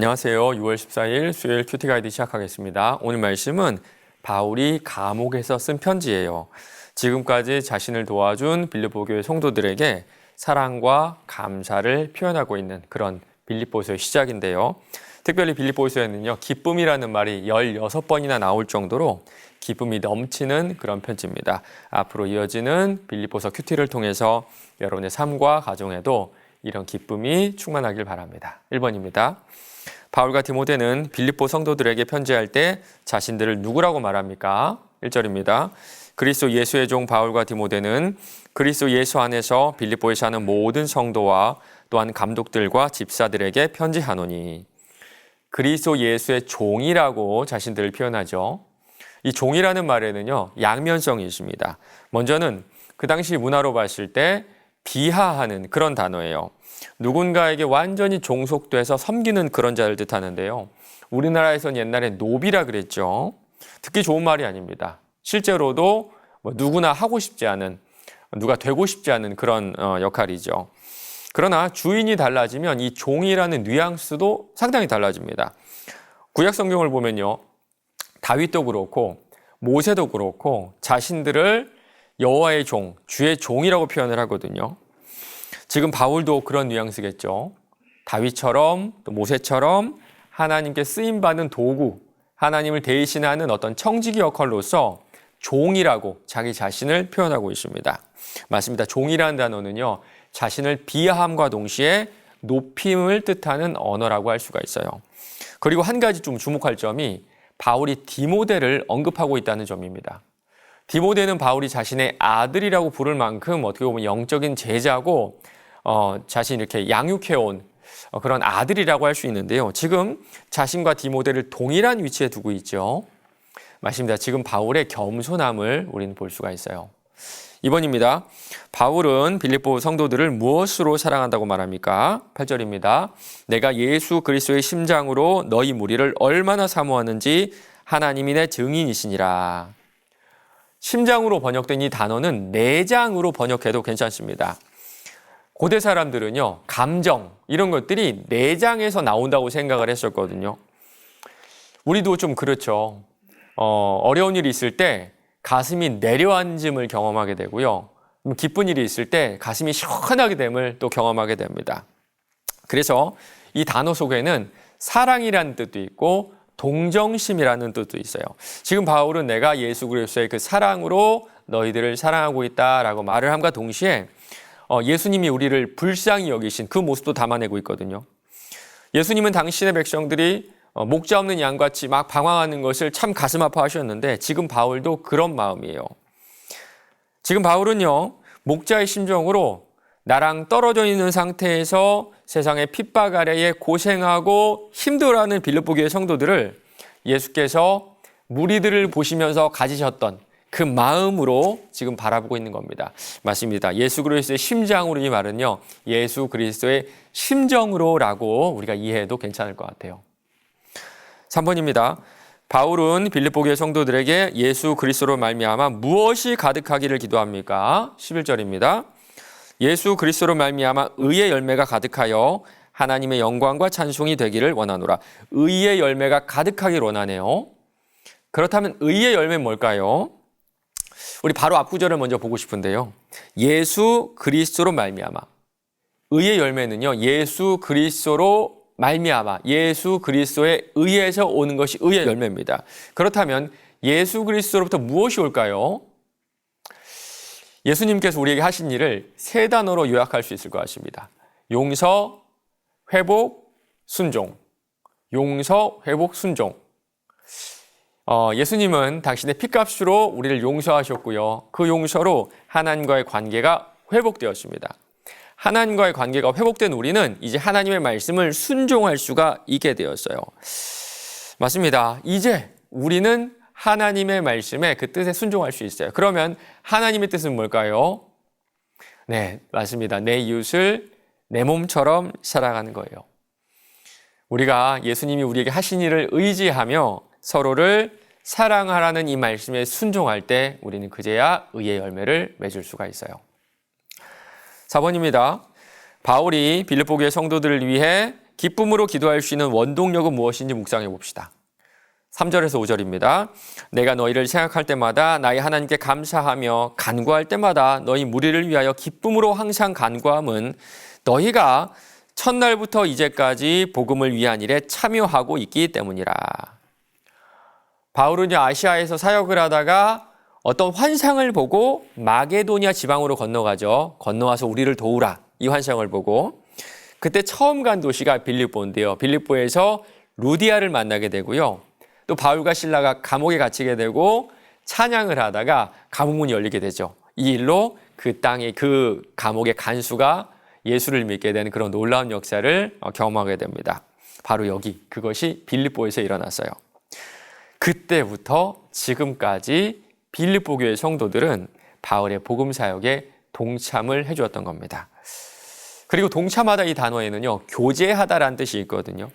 안녕하세요. 6월 14일 수요일 큐티 가이드 시작하겠습니다. 오늘 말씀은 바울이 감옥에서 쓴 편지예요. 지금까지 자신을 도와준 빌립보 교회 성도들에게 사랑과 감사를 표현하고 있는 그런 빌립보서의 시작인데요. 특별히 빌립보서에는요, 기쁨이라는 말이 16번이나 나올 정도로 기쁨이 넘치는 그런 편지입니다. 앞으로 이어지는 빌립보서 큐티를 통해서 여러분의 삶과 가정에도 이런 기쁨이 충만하길 바랍니다. 1번입니다. 바울과 디모데는 빌립보 성도들에게 편지할 때 자신들을 누구라고 말합니까? 1절입니다. 그리스도 예수의 종 바울과 디모데는 그리스도 예수 안에서 빌립보에 사는 모든 성도와 또한 감독들과 집사들에게 편지하노니 그리스도 예수의 종이라고 자신들을 표현하죠. 이 종이라는 말에는요, 양면성이 있습니다. 먼저는 그 당시 문화로 봤을 때 비하하는 그런 단어예요. 누군가에게 완전히 종속돼서 섬기는 그런 자를 뜻하는데요. 우리나라에선 옛날에 노비라 그랬죠. 듣기 좋은 말이 아닙니다. 실제로도 뭐 누구나 하고 싶지 않은, 누가 되고 싶지 않은 그런 어, 역할이죠. 그러나 주인이 달라지면 이 종이라는 뉘앙스도 상당히 달라집니다. 구약 성경을 보면요. 다윗도 그렇고 모세도 그렇고 자신들을 여호와의 종, 주의 종이라고 표현을 하거든요. 지금 바울도 그런 뉘앙스겠죠. 다윗처럼 또 모세처럼 하나님께 쓰임 받는 도구, 하나님을 대신하는 어떤 청지기 역할로서 종이라고 자기 자신을 표현하고 있습니다. 맞습니다. 종이라는 단어는요. 자신을 비하함과 동시에 높임을 뜻하는 언어라고 할 수가 있어요. 그리고 한 가지 좀 주목할 점이 바울이 디모데를 언급하고 있다는 점입니다. 디모데는 바울이 자신의 아들이라고 부를 만큼 어떻게 보면 영적인 제자고 어, 자신 이렇게 양육해온 어, 그런 아들이라고 할 수 있는데요. 지금 자신과 디모데를 동일한 위치에 두고 있죠. 맞습니다. 지금 바울의 겸손함을 우리는 볼 수가 있어요. 2번입니다. 바울은 빌립보 성도들을 무엇으로 사랑한다고 말합니까? 8절입니다. 내가 예수 그리스도의 심장으로 너희 무리를 얼마나 사모하는지 하나님이 내 증인이시니라. 심장으로 번역된 이 단어는 내장으로 번역해도 괜찮습니다. 고대 사람들은요, 감정, 이런 것들이 내장에서 나온다고 생각을 했었거든요. 우리도 좀 그렇죠. 어, 어려운 일이 있을 때 가슴이 내려앉음을 경험하게 되고요. 기쁜 일이 있을 때 가슴이 시원하게 됨을 또 경험하게 됩니다. 그래서 이 단어 속에는 사랑이라는 뜻도 있고 동정심이라는 뜻도 있어요. 지금 바울은 내가 예수 그리스도의 그 사랑으로 너희들을 사랑하고 있다라고 말을 함과 동시에 어, 예수님이 우리를 불쌍히 여기신 그 모습도 담아내고 있거든요. 예수님은 당신의 백성들이 어, 목자 없는 양같이 막 방황하는 것을 참 가슴 아파하셨는데 지금 바울도 그런 마음이에요. 지금 바울은요 목자의 심정으로 나랑 떨어져 있는 상태에서 세상의 핍박 아래에 고생하고 힘들어하는 빌립보 교의 성도들을 예수께서 무리들을 보시면서 가지셨던 그 마음으로 지금 바라보고 있는 겁니다. 맞습니다. 예수 그리스도의 심장으로 이 말은요. 예수 그리스도의 심정으로라고 우리가 이해해도 괜찮을 것 같아요. 3번입니다. 바울은 빌립보교의 성도들에게 예수 그리스도로 말미암아 무엇이 가득하기를 기도합니까? 11절입니다. 예수 그리스도로 말미암아 의의 열매가 가득하여 하나님의 영광과 찬송이 되기를 원하노라. 의의 열매가 가득하길 원하네요. 그렇다면 의의 열매는 뭘까요? 우리 바로 앞 구절을 먼저 보고 싶은데요. 예수 그리스도로 말미암아. 의의 열매는요. 예수 그리스도로 말미암아 예수 그리스도에 의해서 오는 것이 의의 열매입니다. 그렇다면 예수 그리스도로부터 무엇이 올까요? 예수님께서 우리에게 하신 일을 세 단어로 요약할 수 있을 것 같습니다. 용서, 회복, 순종. 용서, 회복, 순종. 어, 예수님은 당신의 피값으로 우리를 용서하셨고요. 그 용서로 하나님과의 관계가 회복되었습니다. 하나님과의 관계가 회복된 우리는 이제 하나님의 말씀을 순종할 수가 있게 되었어요. 맞습니다. 이제 우리는 하나님의 말씀에 그 뜻에 순종할 수 있어요. 그러면 하나님의 뜻은 뭘까요? 네, 맞습니다. 내 이웃을 내 몸처럼 사랑하는 거예요. 우리가 예수님이 우리에게 하신 일을 의지하며 서로를 사랑하라는 이 말씀에 순종할 때 우리는 그제야 의의 열매를 맺을 수가 있어요. 4번입니다. 바울이 빌립보교의 성도들을 위해 기쁨으로 기도할 수 있는 원동력은 무엇인지 묵상해 봅시다. 3절에서 5절입니다. 내가 너희를 생각할 때마다 나의 하나님께 감사하며 간구할 때마다 너희 무리를 위하여 기쁨으로 항상 간구함은 너희가 첫날부터 이제까지 복음을 위한 일에 참여하고 있기 때문이라. 바울은 아시아에서 사역을 하다가 어떤 환상을 보고 마게도니아 지방으로 건너가죠. 건너와서 우리를 도우라. 이 환상을 보고 그때 처음 간 도시가 빌립보인데요. 빌립보에서 루디아를 만나게 되고요. 또 바울과 신라가 감옥에 갇히게 되고 찬양을 하다가 감옥 문이 열리게 되죠. 이 일로 그 땅의 그 감옥의 간수가 예수를 믿게 되는 그런 놀라운 역사를 어, 경험하게 됩니다. 바로 여기 그것이 빌립보에서 일어났어요. 그때부터 지금까지 빌립보 교회 성도들은 바울의 복음 사역에 동참을 해 주었던 겁니다. 그리고 동참하다 이 단어에는요 교제하다라는 뜻이 있거든요.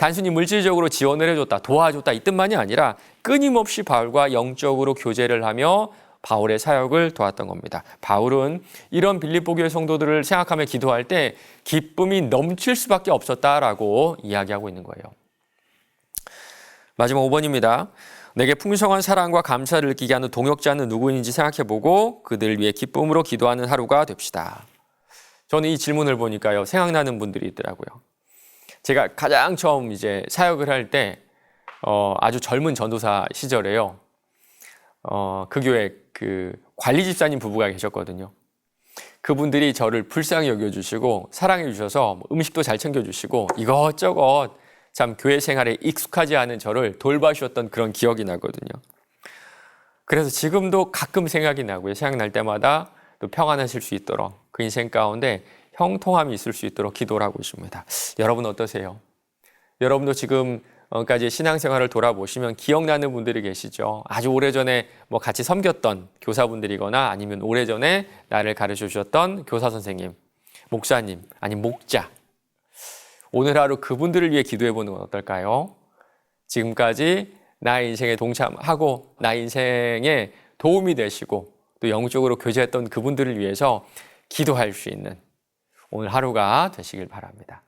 단순히 물질적으로 지원을 해줬다, 도와줬다 이 뜻만이 아니라 끊임없이 바울과 영적으로 교제를 하며 바울의 사역을 도왔던 겁니다. 바울은 이런 빌립보 교회 성도들을 생각하며 기도할 때 기쁨이 넘칠 수밖에 없었다라고 이야기하고 있는 거예요. 마지막 5번입니다. 내게 풍성한 사랑과 감사를 느끼게 하는 동역자는 누구인지 생각해보고 그들 위해 기쁨으로 기도하는 하루가 됩시다. 저는 이 질문을 보니까요 생각나는 분들이 있더라고요. 제가 가장 처음 이제 사역을 할 때 어, 아주 젊은 전도사 시절에요. 어, 그 교회 그 관리 집사님 부부가 계셨거든요. 그분들이 저를 불쌍히 여겨주시고 사랑해 주셔서 뭐 음식도 잘 챙겨주시고 이것저것 참 교회 생활에 익숙하지 않은 저를 돌봐주셨던 그런 기억이 나거든요. 그래서 지금도 가끔 생각이 나고요. 생각날 때마다 또 평안하실 수 있도록 그 인생 가운데 형통함이 있을 수 있도록 기도를 하고 있습니다. 여러분 어떠세요? 여러분도 지금까지 신앙생활을 돌아보시면 기억나는 분들이 계시죠. 아주 오래전에 뭐 같이 섬겼던 교사분들이거나 아니면 오래전에 나를 가르쳐 주셨던 교사 선생님, 목사님, 아니 목자. 오늘 하루 그분들을 위해 기도해 보는 건 어떨까요? 지금까지 나의 인생에 동참하고 나 인생에 도움이 되시고 또 영적으로 교제했던 그분들을 위해서 기도할 수 있는 오늘 하루가 되시길 바랍니다.